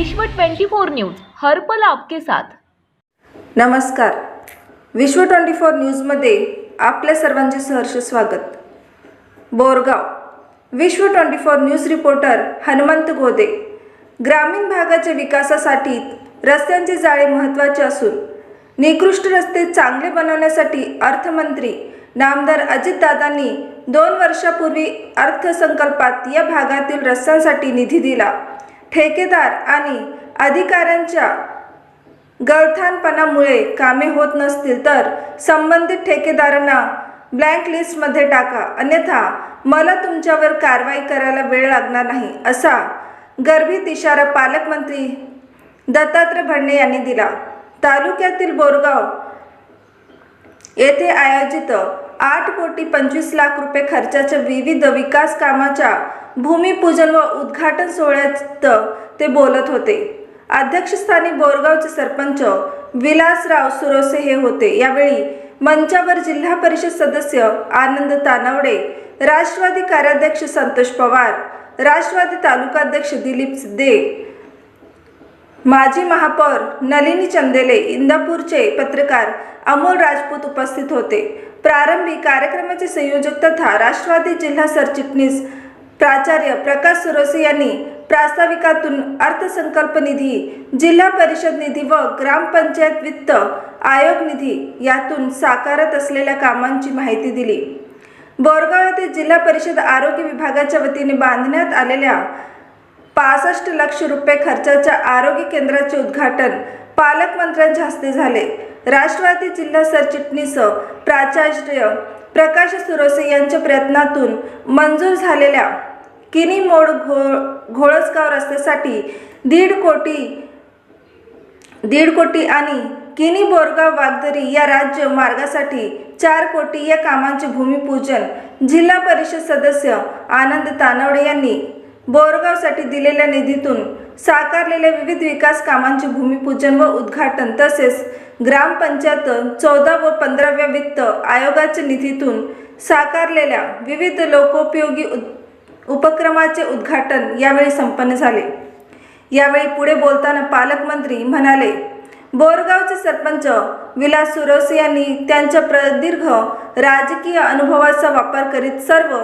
विश्व 24 न्यूज हर्पल आपके साथ. नमस्कार. विश्व ट्वेंटी फोर न्यूजमध्ये आपल्या सर्वांचे सहर्ष स्वागत. Borgaon. Vishwa twenty four news reporter Hanumant Gode ग्रामीण भागाच्या विकासासाठी रस्त्यांचे जाळे महत्त्वाचे असून निकृष्ट रस्ते चांगले बनवण्यासाठी अर्थमंत्री नामदार अजितदादांनी दोन वर्षापूर्वी अर्थसंकल्पात या भागातील रस्त्यांसाठी निधी दिला. ठेकेदार आणि अधिकाऱ्यांच्या गळथानपणामुळे कामे होत नसतील तर संबंधित ठेकेदारांना ब्लँक लिस्टमध्ये टाका. अन्यथा मला तुमच्यावर कारवाई करायला वेळ लागणार नाही असा गर्भित इशारा पालकमंत्री दत्तात्रय भंडे यांनी दिला. तालुक्यातील बोरगाव येथे आयोजित आठ कोटी पंचवीस लाख रुपये खर्चाच्या विविध विकास कामाच्या भूमिपूजन व उद्घाटन सोहळ्यात ते बोलत होते. अध्यक्षस्थानी बोरगावचे सरपंच विलासराव सुरोसे हे होते. यावेळी मंचावर जिल्हा परिषद सदस्य आनंद तानवडे राष्ट्रवादी कार्याध्यक्ष संतोष पवार राष्ट्रवादी तालुकाध्यक्ष दिलीप सिद्धे माजी महापौर नलिनी चंदेले इंदापूरचे पत्रकार अमोल राजपूत उपस्थित होते. प्रारंभी कार्यक्रमाचे संयोजक तथा राष्ट्रवादी जिल्हा सरचिटणीस प्राचार्य प्रकाश सुरोसे यांनी प्रास्ताविकातून अर्थसंकल्प निधी जिल्हा परिषद निधी व ग्रामपंचायत वित्त आयोग निधी यातून साकारत असलेल्या कामांची माहिती दिली. बोरगाव येथे जिल्हा परिषद आरोग्य विभागाच्या वतीने बांधण्यात आलेल्या पासष्ट लक्ष रुपये खर्चाच्या आरोग्य केंद्राचे उद्घाटन पालकमंत्र्यांच्या हस्ते झाले. राष्ट्रवादी जिल्हा सरचिटणीस प्राचार्य प्रकाश सुरोसे यांच्या प्रयत्नातून मंजूर झालेल्या किनी मोड घो घोळसगाव रस्त्यासाठी दीड कोटी दीड कोटी आणि किनी बोरगाव वागदरी या राज्य मार्गासाठी चार कोटी या कामांचे भूमिपूजन जिल्हा परिषद सदस्य आनंद तानवडे यांनी बोरगावसाठी दिलेल्या निधीतून साकारलेल्या विविध विकास कामांचे भूमिपूजन व उद्घाटन तसेच ग्रामपंचायत चौदा व पंधराव्या वित्त आयोगाच्या निधीतून साकारलेल्या विविध लोकोपयोगी उद उपक्रमाचे उद्घाटन यावेळी संपन्न झाले. यावेळी पुढे बोलताना पालकमंत्री म्हणाले बोरगावचे सरपंच विलास सुरवसे यांनी त्यांच्या प्रदीर्घ राजकीय अनुभवाचा वापर करीत सर्व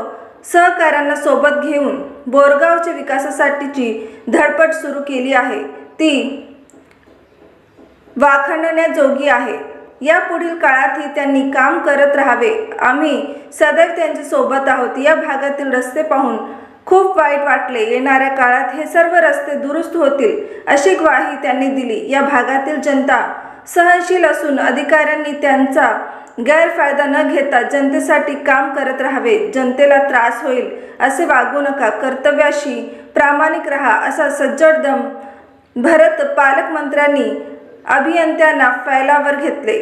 सहकाऱ्यांना सोबत घेऊन बोरगावच्या विकासासाठीची धडपड सुरू केली आहे. ती वाखाणण्याजोगी आहे. या पुढील काळातही त्यांनी काम करत राहावे. आम्ही सदैव त्यांच्यासोबत आहोत. या भागातील रस्ते पाहून खूप वाईट वाटले. येणाऱ्या काळात हे सर्व रस्ते दुरुस्त होतील अशी ग्वाही त्यांनी दिली. या भागातील जनता सहनशील असून अधिकाऱ्यांनी त्यांचा गैरफायदा न घेता जनतेसाठी काम करत राहावे. जनतेला त्रास होईल असे वागू नका. कर्तव्याशी प्रामाणिक राहा असा सज्जड दम भरत पालकमंत्र्यांनी अभियंत्यांना फैलावर घेतले.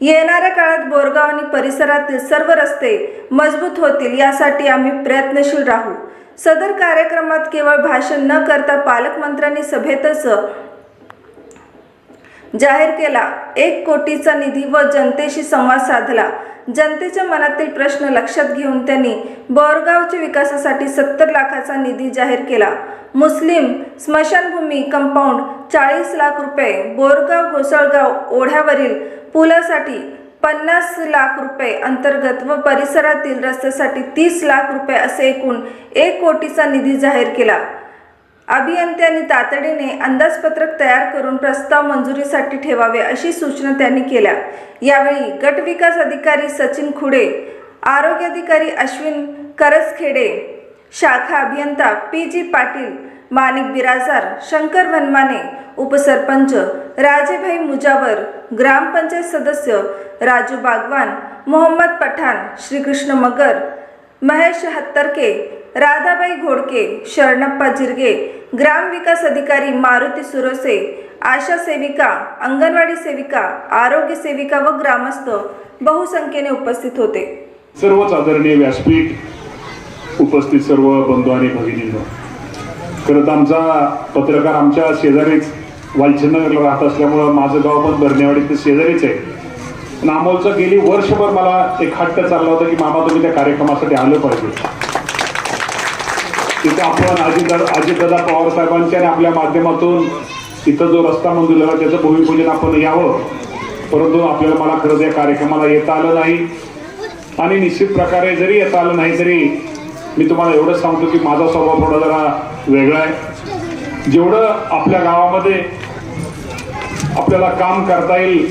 येणाऱ्या काळात बोरगाव आणि परिसरातील सर्व रस्ते मजबूत होतील यासाठी आम्ही प्रयत्नशील राहू. सदर कार्यक्रमात केवळ भाषण न करता पालकमंत्र्यांनी सभेतच जाहीर केला. एक कोटीचा निधी व जनतेशी संवाद साधला. जनतेच्या मनातील प्रश्न लक्षात घेऊन त्यांनी बोरगावच्या विकासासाठी सत्तर लाखाचा निधी जाहीर केला. मुस्लिम स्मशानभूमी कंपाऊंड चाळीस लाख रुपये बोरगाव घोसळगाव ओढ्यावरील पुलासाठी पन्नास लाख रुपये अंतर्गत व परिसरातील रस्त्यासाठी तीस लाख रुपये असे एकूण एक कोटीचा निधी जाहीर केला. अभियंत्यांनी तातडीने अंदाजपत्रक तयार करून प्रस्ताव मंजुरीसाठी ठेवावे अशी सूचना त्यांनी केल्या. यावेळी गट विकास अधिकारी सचिन खुडे आरोग्य अधिकारी अश्विन करसखेडे शाखा अभियंता पी जी पाटील माणिक बिराजार शंकर वनमाने उपसरपंच राजेभाई मुजावर ग्रामपंचायत सदस्य राजू बागवान मोहम्मद पठाण श्रीकृष्ण मगर महेश हत्तरके राधाबाई घोडके शरणप्पा जिरगे ग्रामविकास अधिकारी मारुती सुरोसे आशा सेविका अंगणवाडी सेविका आरोग्य सेविका व ग्रामस्थ बहुसंख्येने उपस्थित होते. सर्वच आदरणीय व्यासपीठ उपस्थित सर्व बंधू आणि भगिनींना. खरं तर आमचा पत्रकार आमच्या शेजारीच वालचंदनगरला राहत असल्यामुळं माझं गाव पण बर्नेवाडी ते शेजारीच आहे. पण अमोलचं गेली वर्षभर मला एक हट्ट चालला होता की मामा तुम्ही त्या कार्यक्रमासाठी आलं पाहिजे. तिथं आपण अजित अजितदादा पवार साहेबांच्या आणि आपल्या माध्यमातून तिथं जो रस्ता मंजूर झाला त्याचं भूमिपूजन आपण यावं. परंतु आपल्याला मला खरंच या कार्यक्रमाला येता आलं नाही. आणि निश्चित प्रकारे जरी येता आलं नाही तरी मी तुम्हाला एवढंच सांगतो की माझा स्वभाव थोडा जरा वेगळा आहे. जेवढं आपल्या गावामध्ये आपल्याला काम करता येईल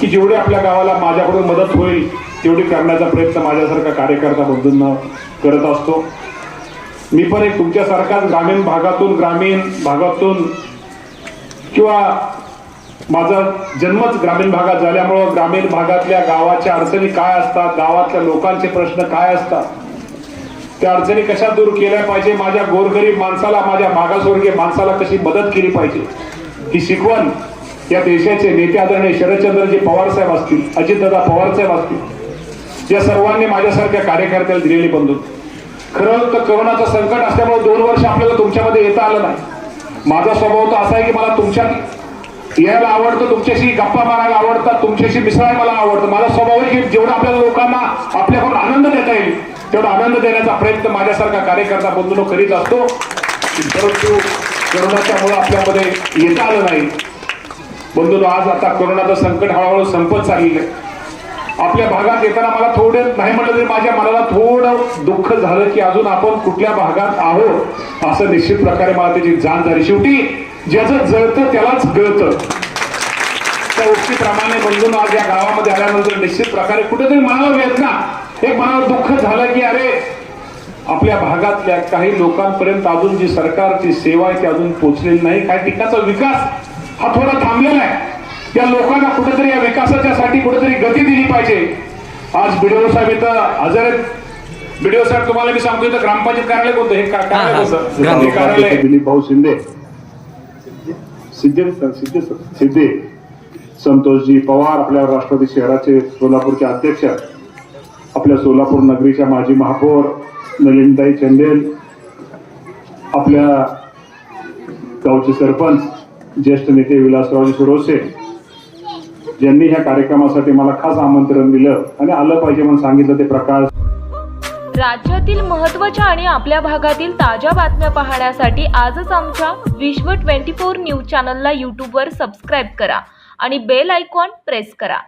की जेवढी आपल्या गावाला माझ्याकडून मदत होईल तेवढी करण्याचा प्रयत्न माझ्यासारखा कार्यकर्ता बंधूंना करत असतो. मी पण एक तुमच्यासारखाच ग्रामीण भागातून ग्रामीण भागातून किंवा माझा जन्मच ग्रामीण भागात झाल्यामुळं ग्रामीण भागातल्या गावाच्या अडचणी काय असतात गावातल्या लोकांचे प्रश्न काय असतात त्या अडचणी कशा दूर केल्या पाहिजे माझ्या गोरगरीब माणसाला माझ्या मागासवर्गीय माणसाला कशी मदत केली पाहिजे ही शिकवण या देशाचे नेते आदरणीय शरदचंद्रजी पवार साहेब असतील अजितदादा पवार साहेब असतील या सर्वांनी माझ्यासारख्या कार्यकर्त्याला दिलेली बंधू खरं तर करोनाचं संकट असल्यामुळे दोन वर्ष आपल्याला तुमच्यामध्ये येता आलं नाही. माझा स्वभाव तर असा आहे की मला तुमच्यात यायला आवडतं तुमच्याशी गप्पा मारायला आवडतात तुमच्याशी मिसळायला मला आवडतं. माझा स्वभाव आहे की जेवढा आपल्याला लोकांना आपल्याकडून आनंद देता येईल तेवढा आनंद देण्याचा प्रयत्न माझ्यासारखा कार्यकर्ता बंधून करीत असतो. परंतु करोनाच्या मुळे आपल्यामध्ये येता आलं नाही. बंधू आज आता कोरोनाचं संकट हळूहळू संपत चाललेलं आहे. आपल्या भागात येताना मला थोडे नाही म्हटलं तरी माझ्या मनाला थोडं दुःख झालं की अजून आपण कुठल्या भागात आहोत असं निश्चित प्रकारे मला त्याची जाण झाली. शेवटी ज्याचं जळतं त्यालाच गळतं. त्या उक्तीप्रमाणे बंधून आज या गावामध्ये आल्यानंतर निश्चित प्रकारे कुठेतरी मनाला वेदना एक मनाला दुःख झालं की अरे आपल्या भागातल्या काही लोकांपर्यंत अजून जी सरकारची सेवा आहे ती अजून पोचलेली नाही. काही ठिकाणचा विकास हा थोडा थांबलेला आहे. या लोकांना कुठेतरी या विकासाच्या साठी कुठेतरी गती दिली पाहिजे. आज बीडीओ साहेब इथं हजर आहेत. बीडीओ साहेब तुम्हाला मी सांगतो इथं ग्रामपंचायत कार्यालय कोणतं? हे का- कार्यालय कार्यालय. दिलीप भाऊ शिंदे. सिद्धे सिद्धे सिद्धे. संतोषजी पवार आपल्या राष्ट्रवादी शहराचे सोलापूरचे अध्यक्ष. आपल्या सोलापूर नगरीच्या माजी महापौर नलिनताई चंदेल. आपल्या गावचे सरपंच ज्येष्ठ नेते विलासरावजी सुरोसे. ज्यांनी ह्या कार्यक्रमासाठी मला खास आमंत्रण दिलं आणि आलं पाहिजे म्हणून सांगितलं ते प्रकाश. राज्यातील महत्त्वाच्या आणि आपल्या भागातील ताज्या बातम्या पाहण्यासाठी आजच आमच्या विश्व ट्वेंटी फोर न्यूज चॅनलला यूट्यूबवर सबस्क्राईब करा आणि बेल आयकॉन प्रेस करा.